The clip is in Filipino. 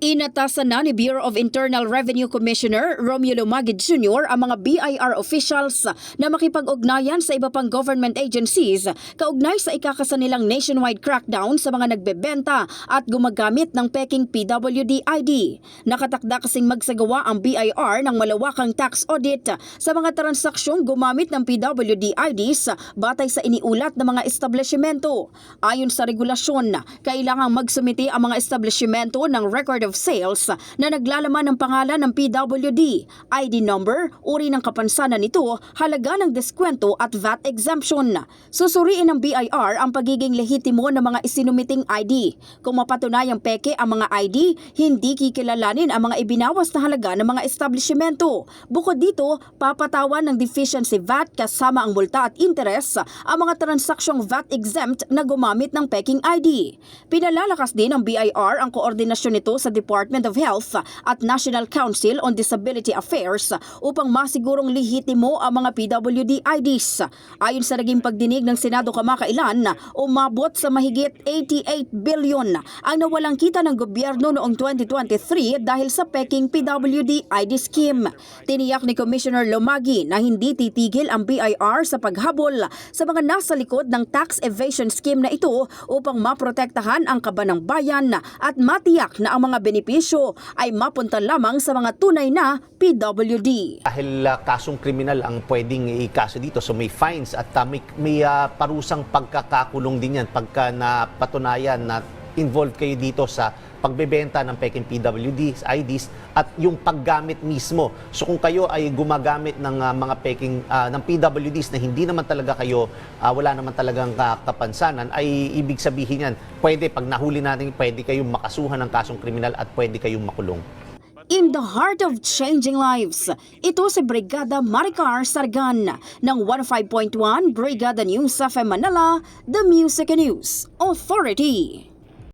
Inatasan na ni Bureau of Internal Revenue Commissioner Romulo Magid Jr. ang mga BIR officials na makipag-ugnayan sa iba pang government agencies kaugnay sa ikakasa nilang nationwide crackdown sa mga nagbebenta at gumagamit ng peking PWD ID. Nakatakda kasing magsagawa ang BIR ng malawakang tax audit sa mga transaksyong gumamit ng PWD IDs batay sa iniulat ng mga establishmento. Ayon sa regulasyon, kailangang magsumiti ang mga establishmento ng record of sales na naglalaman ng pangalan ng PWD, ID number, uri ng kapansanan nito, halaga ng deskwento at VAT exemption. Susuriin ng BIR ang pagiging lehitimo ng mga isinumiting ID. Kung mapatunayang peke ang mga ID, hindi kikilalanin ang mga ibinawas na halaga ng mga establishmento. Bukod dito, papatawan ng deficiency VAT kasama ang multa at interest ang mga transaksyong VAT exempt na gumamit ng peking ID. Pinalalakas din ng BIR ang koordinasyon nito sa Department of Health at National Council on Disability Affairs upang masigurong lehitimo ang mga PWD IDs. Ayon sa naging pagdinig ng Senado kamakailan, umabot sa mahigit 88 billion ang nawalang kita ng gobyerno noong 2023 dahil sa peking PWD ID scheme. Tiniyak ni Commissioner Lomagi na hindi titigil ang BIR sa paghabol sa mga nasa likod ng tax evasion scheme na ito upang maprotektahan ang kaba ng bayan at matiyak na ang mga benepisyo ay mapunta lamang sa mga tunay na PWD. Dahil ah, kasong kriminal ang pwedeng ikaso dito, so may fines at ah, may, may ah, parusang pagkakakulong din yan pagka napatunayan na involved kayo dito sa pagbebenta ng peking PWDs, IDs at yung paggamit mismo. So kung kayo ay gumagamit ng ah, mga peking ah, ng PWDs na hindi naman talaga kayo ah, wala naman talagang ka- kapansanan ay ibig sabihin yan, pwede pag nahuli natin pwede kayong makasuhan ng kasong kriminal at pwede kayong makulong. In the heart of changing lives, ito si Brigada Maricar Sargan ng 15.1 Brigada News FM Manila, The Music News Authority.